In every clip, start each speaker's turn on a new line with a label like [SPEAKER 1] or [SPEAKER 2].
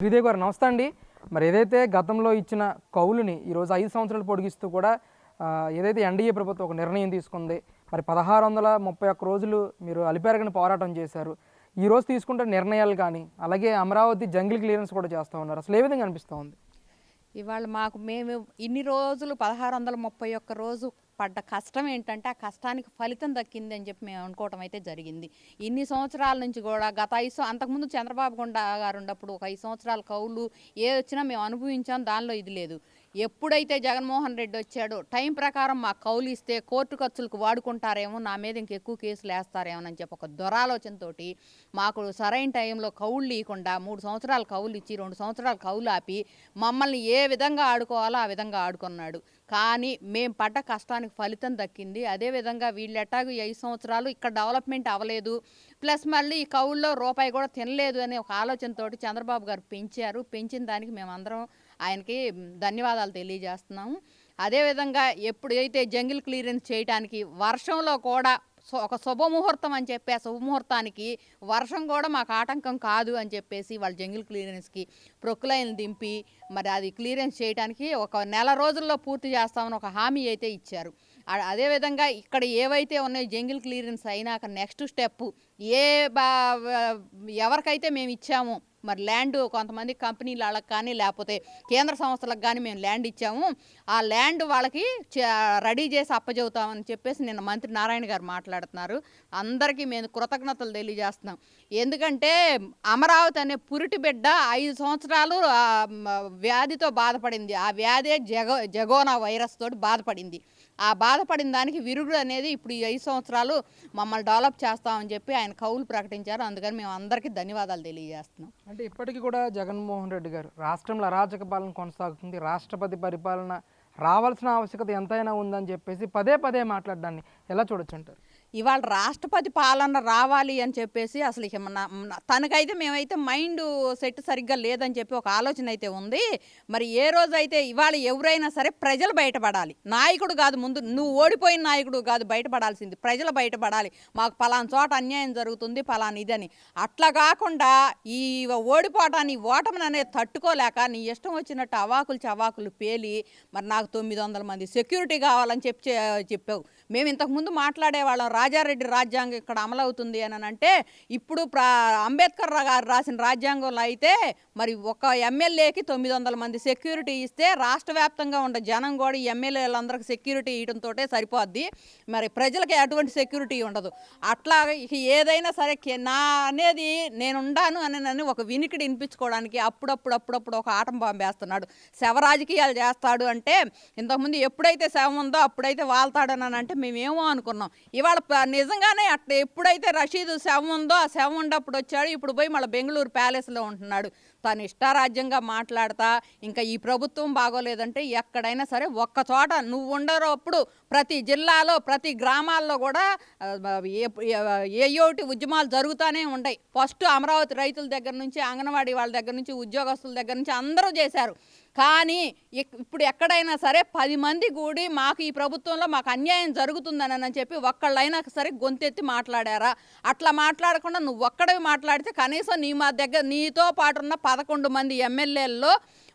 [SPEAKER 1] శ్రీదేవి గారు నమస్తే అండి. మరి ఏదైతే గతంలో ఇచ్చిన కౌలుని ఈరోజు ఐదు సంవత్సరాలు పొడిగిస్తూ కూడా ఏదైతే ఎన్డీఏ ప్రభుత్వం ఒక నిర్ణయం తీసుకుంది మరి పదహారు వందల ముప్పై ఒక్క రోజులు మీరు అలిపెరగని పోరాటం చేశారు. ఈరోజు తీసుకుంటే నిర్ణయాలు కానీ అలాగే అమరావతి జంగిల్ క్లియరెన్స్ కూడా చేస్తూ ఉన్నారు. అసలు ఏ విధంగా అనిపిస్తూ ఉంది?
[SPEAKER 2] ఇవాళ మాకు మేము ఇన్ని రోజులు పదహారు వందల ముప్పై ఒక్క రోజు పడ్డ కష్టం ఏంటంటే ఆ కష్టానికి ఫలితం దక్కింది అని చెప్పి మేము అనుకోవటం అయితే జరిగింది. ఇన్ని సంవత్సరాల నుంచి కూడా గత ఐదు అంతకుముందు చంద్రబాబు గుండా గారు ఉన్నప్పుడు ఒక ఐదు సంవత్సరాల కౌలు ఏ వచ్చినా మేము అనుభవించాం దానిలో ఇది లేదు. ఎప్పుడైతే జగన్మోహన్ రెడ్డి వచ్చాడో టైం ప్రకారం మా కౌలు ఇస్తే కోర్టు ఖర్చులకు వాడుకుంటారేమో నా మీద ఇంకెక్కువ కేసులు వేస్తారేమో అని చెప్పి ఒక దురాలోచనతోటి మాకు సరైన టైంలో కౌళ్ళు ఇవ్వకుండా మూడు సంవత్సరాలు కౌలు ఇచ్చి రెండు సంవత్సరాలు కౌలు ఆపి మమ్మల్ని ఏ విధంగా ఆడుకోవాలో ఆ విధంగా ఆడుకున్నాడు. కానీ మేము పడ్డ కష్టానికి ఫలితం దక్కింది. అదేవిధంగా వీళ్ళు ఎట్టాగు ఐదు సంవత్సరాలు ఇక్కడ డెవలప్మెంట్ అవ్వలేదు. ప్లస్ మళ్ళీ ఈ కౌల్లో రూపాయి కూడా తినలేదు అనే ఒక ఆలోచనతోటి చంద్రబాబు గారు పెంచారు. పెంచిన దానికి మేమందరం ఆయనకి ధన్యవాదాలు తెలియజేస్తున్నాము. అదేవిధంగా ఎప్పుడైతే జంగిల్ క్లియరెన్స్ చేయడానికి వర్షంలో కూడా ఒక శుభముహూర్తం అని చెప్పి ఆ శుభముహూర్తానికి వర్షం కూడా మాకు ఆటంకం కాదు అని చెప్పేసి వాళ్ళ జంగిల్ క్లియరెన్స్కి ప్రొక్లైన్ దింపి మరి అది క్లియరెన్స్ చేయడానికి ఒక నెల రోజుల్లో పూర్తి చేస్తామని ఒక హామీ అయితే ఇచ్చారు. అదేవిధంగా ఇక్కడ ఏవైతే ఉన్నాయో జంగిల్ క్లియరెన్స్ అయినాక నెక్స్ట్ స్టెప్ ఏ బా ఎవరికైతే మేము ఇచ్చామో మరి ల్యాండ్ కొంతమంది కంపెనీల వాళ్ళకి కానీ లేకపోతే కేంద్ర సంస్థలకు కానీ మేము ల్యాండ్ ఇచ్చాము. ఆ ల్యాండ్ వాళ్ళకి రెడీ చేసి అప్పజెబుతామని చెప్పేసి నిన్న మంత్రి నారాయణ గారు మాట్లాడుతున్నారు. అందరికీ మేము కృతజ్ఞతలు తెలియజేస్తున్నాం. ఎందుకంటే అమరావతి అనే పురిటి బిడ్డ ఐదు సంవత్సరాలు వ్యాధితో బాధపడింది. ఆ వ్యాధే జగో జగోనా వైరస్ తోటి బాధపడింది. ఆ బాధపడిన దానికి విరుగుడు అనేది ఇప్పుడు ఈ ఐదు సంవత్సరాలు మమ్మల్ని డెవలప్ చేస్తామని చెప్పి ఆయన కౌలు ప్రకటించారు. అందుకని మేము అందరికీ ధన్యవాదాలు తెలియజేస్తున్నాం.
[SPEAKER 1] అంటే ఇప్పటికీ కూడా జగన్మోహన్ రెడ్డి గారు రాష్ట్రంలో అరాచక పాలన కొనసాగుతుంది. రాష్ట్రపతి పరిపాలన రావాల్సిన ఆవశ్యకత ఎంతైనా ఉందని చెప్పేసి పదే పదే మాట్లాడడాన్ని ఎలా చూడొచ్చు అంటారు?
[SPEAKER 2] ఇవాళ రాష్ట్రపతి పాలన రావాలి అని చెప్పేసి అసలు ఇక తనకైతే మేమైతే మైండ్ సెట్ సరిగ్గా లేదని చెప్పి ఒక ఆలోచన అయితే ఉంది. మరి ఏ రోజైతే ఇవాళ ఎవరైనా సరే ప్రజలు బయటపడాలి. నాయకుడు కాదు ముందు నువ్వు ఓడిపోయిన నాయకుడు కాదు బయటపడాల్సింది. ప్రజలు బయటపడాలి. మాకు పలానా చోట అన్యాయం జరుగుతుంది పలానా ఇదని అట్లా కాకుండా ఈ ఓడిపోవటాన్ని ఓటమిని అనేది తట్టుకోలేక నీ ఇష్టం వచ్చినట్టు అవాకులు చవాకులు పేలి మరి నాకు తొమ్మిది వందల మంది సెక్యూరిటీ కావాలని చెప్పి చెప్పావు. మేము ఇంతకుముందు మాట్లాడేవాళ్ళం రాజారెడ్డి రాజ్యాంగం ఇక్కడ అమలవుతుంది అని అంటే ఇప్పుడు ప్రా అంబేద్కర్ గారు రాసిన రాజ్యాంగంలో అయితే మరి ఒక ఎమ్మెల్యేకి తొమ్మిది వందల మంది సెక్యూరిటీ ఇస్తే రాష్ట్ర వ్యాప్తంగా ఉన్న జనం కూడా ఈ ఎమ్మెల్యేలందరికి సెక్యూరిటీ ఇవ్వడంతో సరిపోద్ది. మరి ప్రజలకి అటువంటి సెక్యూరిటీ ఉండదు. అట్లా ఏదైనా సరే నా అనేది నేను ఉండాను అని నన్ను ఒక వినికిడి వినిపించుకోవడానికి అప్పుడప్పుడు అప్పుడప్పుడు ఒక ఆటం బాంబేస్తున్నాడు. శవ రాజకీయాలు చేస్తాడు అంటే ఇంతకుముందు ఎప్పుడైతే శవం ఉందో అప్పుడైతే వాళ్తాడని అంటే మేమేమో అనుకున్నాం. ఇవాళ నిజంగానే అట్లా ఎప్పుడైతే రషీదు శవం ఉందో ఆ శవం ఉండప్పుడు వచ్చాడు ఇప్పుడు పోయి మళ్ళీ బెంగళూరు ప్యాలెస్లో ఉంటున్నాడు. తను ఇష్టారాజ్యంగా మాట్లాడతా ఇంకా ఈ ప్రభుత్వం బాగోలేదంటే ఎక్కడైనా సరే ఒక్క చోట నువ్వు ఉండరప్పుడు ప్రతి జిల్లాలో ప్రతి గ్రామాల్లో కూడా ఏ- ఏ- ఏయోటి ఉద్యమాలు జరుగుతూనే ఉంటాయి ఫస్ట్ అమరావతి రైతుల దగ్గర నుంచి అంగన్వాడీ వాళ్ళ దగ్గర నుంచి ఉద్యోగస్తుల దగ్గర నుంచి అందరూ చేశారు. కానీ ఇక్- ఇప్పుడు ఎక్కడైనా సరే పది మంది కూడి మాకు ఈ ప్రభుత్వంలో మాకు అన్యాయం జరుగుతుందని అని చెప్పి ఒక్కళ్ళైనా సరే గొంతెత్తి మాట్లాడారా? అట్లా మాట్లాడకుండా నువ్వు ఒక్కడవి మాట్లాడితే కనీసం నీ మా దగ్గర నీతో పాటు ఉన్న పదకొండు మంది ఎమ్మెల్యేల్లో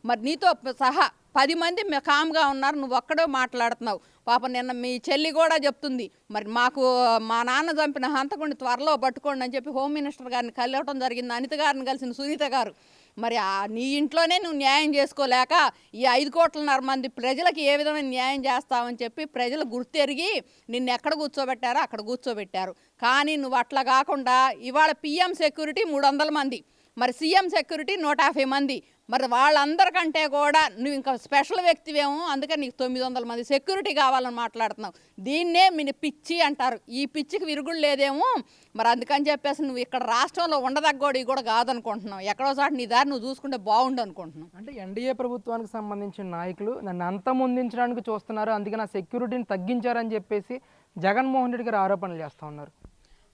[SPEAKER 2] మరి నీతో సహా పది మంది కామ్గా ఉన్నారు నువ్వు ఒక్కడే మాట్లాడుతున్నావు. పాప నిన్న మీ చెల్లి కూడా చెప్తుంది మరి మాకు మా నాన్న చంపిన హంతకుడిని త్వరలో పట్టుకోండి అని చెప్పి హోమ్ మినిస్టర్ గారిని కలవటం జరిగింది. అనిత గారిని కలిసిన సునీత గారు. మరి ఆ నీ ఇంట్లోనే నువ్వు న్యాయం చేసుకోలేక ఈ ఐదు కోట్లన్నర మంది ప్రజలకి ఏ విధమైన న్యాయం చేస్తావని చెప్పి ప్రజలు గుర్తెరిగి నిన్ను ఎక్కడ కూర్చోబెట్టారో అక్కడ కూర్చోబెట్టారు. కానీ నువ్వు అట్లా కాకుండా ఇవాళ పిఎం సెక్యూరిటీ మూడు వందల మంది. మరి సీఎం సెక్యూరిటీ నూట యాభై మంది. మరి వాళ్ళందరికంటే కూడా నువ్వు ఇంకా స్పెషల్ వ్యక్తివేమో అందుకని నీకు తొమ్మిది వందల మంది సెక్యూరిటీ కావాలని మాట్లాడుతున్నావు. దీన్నే మీ పిచ్చి అంటారు. ఈ పిచ్చికి విరుగుడు లేదేమో. మరి అందుకని చెప్పేసి నువ్వు ఇక్కడ రాష్ట్రంలో ఉండదగ్గోడి కూడా కాదనుకుంటున్నావు. ఎక్కడో చోట నీ దారి నువ్వు చూసుకుంటే బాగుండు అనుకుంటున్నావు.
[SPEAKER 1] అంటే ఎన్డీఏ ప్రభుత్వానికి సంబంధించిన నాయకులు నన్ను అంతమొందించడానికి చూస్తున్నారు. అందుకే నా సెక్యూరిటీని తగ్గించారని చెప్పేసి జగన్మోహన్ రెడ్డి గారు ఆరోపణలు చేస్తూ ఉన్నారు.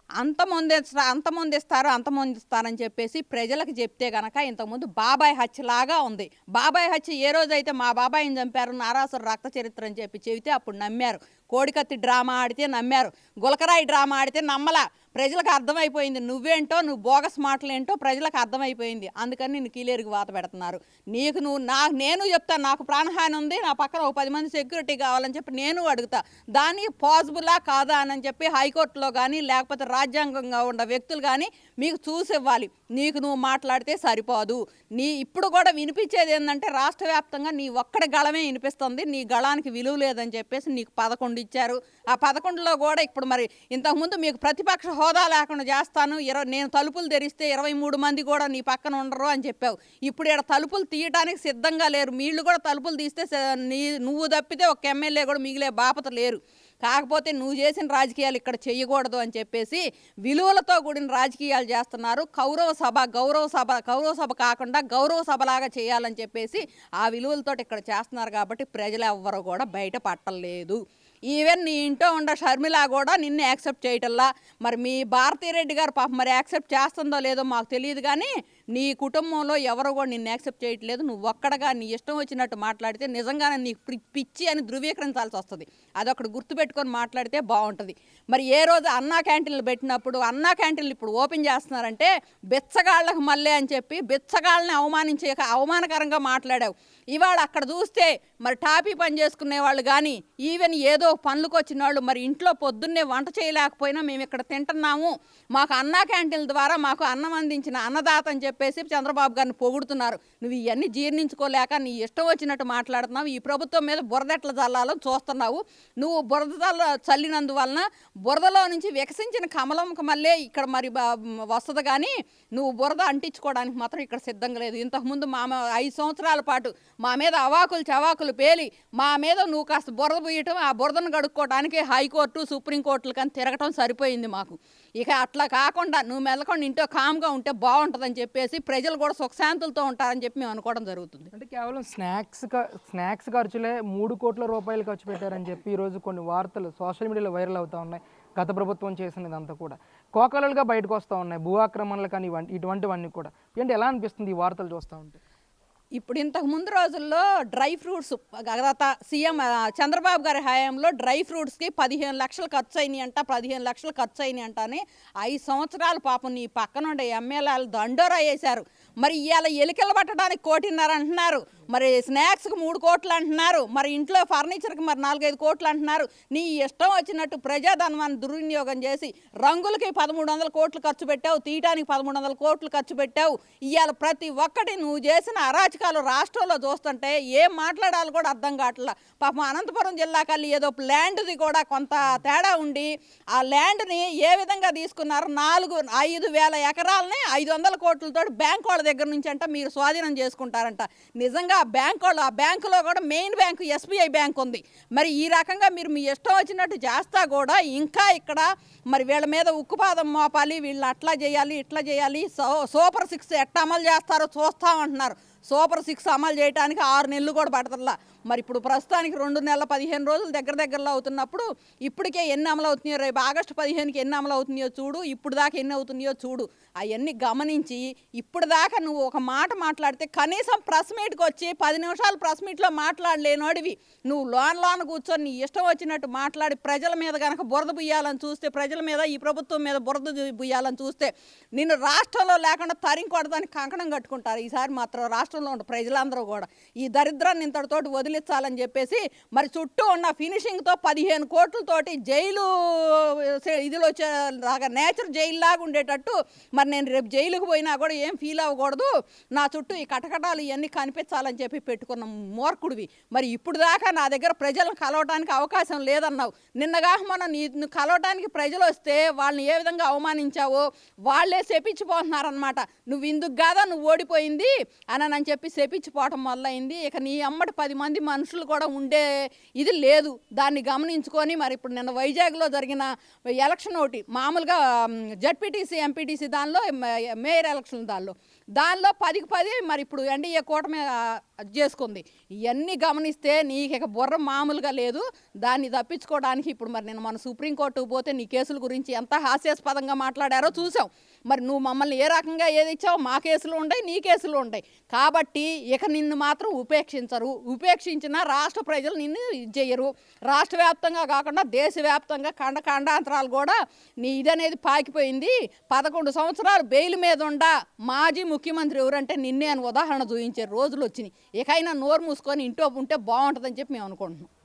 [SPEAKER 2] అంతమొందిస్తా అంతమందిస్తారు అంతమొందిస్తారని చెప్పేసి ప్రజలకు చెప్తే గనక ఇంతకుముందు బాబాయ్ హత్యలాగా ఉంది. బాబాయ్ హత్య ఏ రోజైతే మా బాబాయిని చంపారు నారాసుర రక్త చరిత్ర అని చెప్పి చెబితే అప్పుడు నమ్మారు. కోడికత్తి డ్రామా ఆడితే నమ్మారు. గులకరాయి డ్రామా ఆడితే నమ్మలా. ప్రజలకు అర్థమైపోయింది. నువ్వేంటో నువ్వు బోగస్ మాటలేంటో ప్రజలకు అర్థమైపోయింది. అందుకని నిన్ను కీలేరుకి వాత పెడుతున్నారు. నీకు నువ్వు నా నేను చెప్తాను నాకు ప్రాణహాని ఉంది. నా పక్కన ఒక పది మంది సెక్యూరిటీ కావాలని చెప్పి నేను అడుగుతా. దాన్ని పాసిబులా కాదా అని చెప్పి హైకోర్టులో కానీ లేకపోతే రాజ్యాంగంగా ఉన్న వ్యక్తులు కానీ మీకు చూసి ఇవ్వాలి. నీకు నువ్వు మాట్లాడితే సరిపోదు. నీ ఇప్పుడు కూడా వినిపించేది ఏంటంటే రాష్ట్ర వ్యాప్తంగా నీ ఒక్కడి గళమే వినిపిస్తుంది. నీ గళానికి విలువ లేదని చెప్పేసి నీకు పదకొండు ఇచ్చారు. ఆ పదకొండులో కూడా ఇప్పుడు మరి ఇంతకుముందు మీకు ప్రతిపక్ష హోదా లేకుండా చేస్తాను ఇరవై నేను తలుపులు తెరిస్తే ఇరవై మూడు మంది కూడా నీ పక్కన ఉండరు అని చెప్పావు. ఇప్పుడు ఇక్కడ తలుపులు తీయడానికి సిద్ధంగా లేరు. మీళ్ళు కూడా తలుపులు తీస్తే నీ నువ్వు తప్పితే ఒక ఎమ్మెల్యే కూడా మిగిలే బాపత లేరు. కాకపోతే నువ్వు చేసిన రాజకీయాలు ఇక్కడ చేయకూడదు అని చెప్పేసి విలువలతో కూడిన రాజకీయాలు చేస్తున్నారు. కౌరవ సభ గౌరవ సభ గౌరవ సభ కాకుండా గౌరవ సభలాగా చేయాలని చెప్పేసి ఆ విలువలతో ఇక్కడ చేస్తున్నారు కాబట్టి ప్రజలు ఎవ్వరు కూడా బయట పట్టలేదు. ఈవెన్ నీ ఇంట్లో ఉండ షర్మిల కూడా నిన్ను యాక్సెప్ట్ చేయటల్లా మరి మీ భారతీరెడ్డి గారు పాప మరి యాక్సెప్ట్ చేస్తుందో లేదో మాకు తెలియదు కానీ నీ కుటుంబంలో ఎవరు కూడా నిన్ను యాక్సెప్ట్ చేయట్లేదు. నువ్వు ఒక్కడగా నీ ఇష్టం వచ్చినట్టు మాట్లాడితే నిజంగానే నీకు పిచ్చి అని ధృవీకరించాల్సి వస్తుంది. అదొకటి గుర్తుపెట్టుకొని మాట్లాడితే బాగుంటుంది. మరి ఏ రోజు అన్నా క్యాంటీన్లు పెట్టినప్పుడు అన్నా క్యాంటీన్లు ఇప్పుడు ఓపెన్ చేస్తున్నారంటే బెచ్చగాళ్ళకు మళ్ళీ అని చెప్పి బిచ్చగాళ్ళని అవమానించే అవమానకరంగా మాట్లాడావు. ఇవాళ అక్కడ చూస్తే మరి టాపీ పని చేసుకునే వాళ్ళు కానీ ఈవెన్ ఏదో పనులకు వచ్చిన వాళ్ళు మరి ఇంట్లో పొద్దున్నే వంట చేయలేకపోయినా మేము ఇక్కడ తింటున్నాము. మాకు అన్నా క్యాంటీన్ల ద్వారా మాకు అన్నం అందించిన అన్నదాత అని చెప్పేసి చంద్రబాబు గారిని పొగుడుతున్నారు? నువ్వు ఇవన్నీ జీర్ణించుకోలేక నీ ఇష్టం వచ్చినట్టు మాట్లాడుతున్నావు. ఈ ప్రభుత్వం మీద బురద ఎట్లా చల్లాలో చూస్తున్నావు. నువ్వు బురద జల్ల చల్లినందువలన బురదలో నుంచి వికసించిన కమలంకి మళ్ళీ ఇక్కడ మరి వస్తుంది కానీ నువ్వు బురద అంటించుకోవడానికి మాత్రం ఇక్కడ సిద్ధంగా లేదు. ఇంతకుముందు మా మా ఐదు సంవత్సరాల పాటు మా మీద అవాకులు చవాకులు పేలి మా మీద నువ్వు కాస్త బురద పోయటం ఆ బురదను గడుక్కోవడానికి హైకోర్టు సుప్రీంకోర్టులు కానీ తిరగటం సరిపోయింది మాకు. ఇక అట్లా కాకుండా నువ్వు మెల్లకుండా ఇంట్లో కామ్గా ఉంటే బాగుంటుందని చెప్పేసి ప్రజలు కూడా సుఖశాంతులతో ఉంటారని చెప్పి మేము అనుకోవడం జరుగుతుంది.
[SPEAKER 1] అంటే కేవలం స్నాక్స్ స్నాక్స్ ఖర్చులే మూడు కోట్ల రూపాయలు ఖర్చు పెట్టారని చెప్పి ఈరోజు కొన్ని వార్తలు సోషల్ మీడియాలో వైరల్ అవుతూ ఉన్నాయి. గత ప్రభుత్వం చేసినదంతా కూడా. కోకలలుగా బయటకు వస్తూ ఉన్నాయి. భూ ఆక్రమణలు కానీ ఇటువంటివన్నీ కూడా. ఏంటి ఎలా అనిపిస్తుంది ఈ వార్తలు చూస్తూ ఉంటే?
[SPEAKER 2] ఇప్పుడు ఇంతకు ముందు రోజుల్లో డ్రై ఫ్రూట్స్ గత సీఎం చంద్రబాబు గారి హయాంలో డ్రై ఫ్రూట్స్కి పదిహేను లక్షలు ఖర్చు అయినాయి అంట పదిహేను లక్షలు ఖర్చు అయినాయి అంట అని ఐదు సంవత్సరాలు పాపం నీ పక్కనుండే ఎమ్మెల్యేలు దండోరా వేశారు. మరి ఇవాళ ఎలికలు పట్టడానికి కోటిన్నర అంటున్నారు. మరి స్నాక్స్కి మూడు కోట్లు అంటున్నారు. మరి ఇంట్లో ఫర్నిచర్కి మరి నాలుగైదు కోట్లు అంటున్నారు. నీ ఇష్టం వచ్చినట్టు ప్రజాధన్వాన్ని దుర్వినియోగం చేసి రంగులకి పదమూడు వందల కోట్లు ఖర్చు పెట్టావు తీయటానికి పదమూడు వందల కోట్లు ఖర్చు పెట్టావు. ఇవాళ ప్రతి ఒక్కటి నువ్వు చేసిన అరాచకాలు రాష్ట్రంలో చూస్తుంటే ఏం మాట్లాడాలో కూడా అర్థం కావట్లా. పాపం అనంతపురం జిల్లాకల్లి ఏదో ల్యాండ్ది కూడా కొంత తేడా ఉండి ఆ ల్యాండ్ని ఏ విధంగా తీసుకున్నారు? నాలుగు ఐదు వేల ఎకరాలని ఐదు వందల కోట్లతో బ్యాంక్ వాళ్ళ దగ్గర నుంచి అంట మీరు స్వాధీనం చేసుకుంటారంట. నిజంగా ఆ బ్యాంక్ వాళ్ళు ఆ బ్యాంకులో కూడా మెయిన్ బ్యాంకు ఎస్బీఐ బ్యాంక్ ఉంది. మరి ఈ రకంగా మీరు మీ ఇష్టం వచ్చినట్టు చేస్తా కూడా ఇంకా ఇక్కడ మరి వీళ్ళ మీద ఉక్కుపాదం మోపాలి వీళ్ళు అట్లా చేయాలి ఇట్లా చేయాలి సో సూపర్ సిక్స్ ఎట్లా అమలు చేస్తారో చూస్తామంటున్నారు సూపర్ సిక్స్ అమలు చేయడానికి ఆరు నెలలు కూడా పడతల్లా మరి ఇప్పుడు ప్రస్తుతానికి రెండు నెలల పదిహేను రోజులు దగ్గర దగ్గరలో అవుతున్నప్పుడు ఇప్పటికే ఎన్ని అమలు అవుతున్నాయో రేపు ఆగస్టు పదిహేనుకి ఎన్ని అమలు అవుతున్నాయో చూడు ఇప్పుడు దాకా ఎన్ని అవుతున్నాయో చూడు. అవన్నీ గమనించి ఇప్పుడు దాకా నువ్వు ఒక మాట మాట్లాడితే కనీసం ప్రెస్ మీట్కి వచ్చి పది నిమిషాలు ప్రెస్ మీట్లో మాట్లాడలేనోడివి నువ్వు లోన్ లోన్ కూర్చొని నీ ఇష్టం వచ్చినట్టు మాట్లాడి ప్రజల మీద కనుక బురద బుయ్యాలని చూస్తే ప్రజల మీద ఈ ప్రభుత్వం మీద బురద బుయ్యాలని చూస్తే నిన్ను రాష్ట్రంలో లేకుండా తరిం కొడదానికి కంకణం కట్టుకుంటారు. ఈసారి మాత్రం రాష్ట్రంలో ఉన్న ప్రజలందరూ కూడా. ఈ దరిద్రాన్ని ఇంతటితోటి వదిలించాలని చెప్పేసి మరి చుట్టూ ఉన్న ఫినిషింగ్తో పదిహేను కోట్లతోటి జైలు ఇదిలో లాగా నేచర్ జైలు లాగా ఉండేటట్టు మరి నేను రేపు జైలుకు పోయినా కూడా ఏం ఫీల్ అవ్వకూడదు. నా చుట్టూ ఈ కటకటాలు ఇవన్నీ కనిపించాలని చెప్పి పెట్టుకున్న మూర్ఖుడివి. మరి ఇప్పుడు దాకా నా దగ్గర ప్రజలను కలవటానికి అవకాశం లేదన్నావు. నిన్నగా మనం నీ కలవటానికి ప్రజలు వస్తే వాళ్ళని ఏ విధంగా అవమానించావో వాళ్ళే శపించిపోతున్నారనమాట నువ్వు ఇందుకు కాదా? నువ్వు ఓడిపోయింది? అని అని చెప్పి చేపించిపోవటం మొదలైంది ఇక నీ అమ్మటి పది మంది మనుషులు కూడా ఉండే ఇది లేదు. దాన్ని గమనించుకొని మరి ఇప్పుడు నిన్న వైజాగ్లో జరిగిన ఎలక్షన్ ఒకటి మామూలుగా జడ్పీటీసీ ఎంపీటీసీ దానిలో మేయర్ ఎలక్షన్ దానిలో. దానిలో పదికి పది మరి ఇప్పుడు ఎన్డీఏ కూటమి చేసుకుంది. ఇవన్నీ గమనిస్తే నీకు ఇక బుర్ర మామూలుగా లేదు. దాన్ని తప్పించుకోవడానికి ఇప్పుడు మరి నేను మన సుప్రీంకోర్టుకు పోతే నీ కేసుల గురించి ఎంత హాస్యాస్పదంగా మాట్లాడారో చూసాం. మరి నువ్వు మమ్మల్ని ఏ రకంగా ఏది ఇచ్చావో మా కేసులు ఉంటాయి నీ కేసులు ఉంటాయి. కాబట్టి ఇక నిన్ను మాత్రం ఉపేక్షించరు. ఉపేక్షించిన రాష్ట్ర ప్రజలు నిన్ను ఇది రాష్ట్ర వ్యాప్తంగా కాకుండా దేశవ్యాప్తంగా ఖండ ఖండాంతరాలు కూడా నీ ఇదనేది పాకిపోయింది. పదకొండు సంవత్సరాలు బెయిల్ మీద ఉండ మాజీ ముఖ్యమంత్రి ఎవరంటే నిన్నే అని ఉదాహరణ చూపించే రోజులు వచ్చినాయి. ఇకైనా నోరు మూసుకొని ఇంట్లో ఉంటే బాగుంటుందని చెప్పి మేము అనుకుంటున్నాం.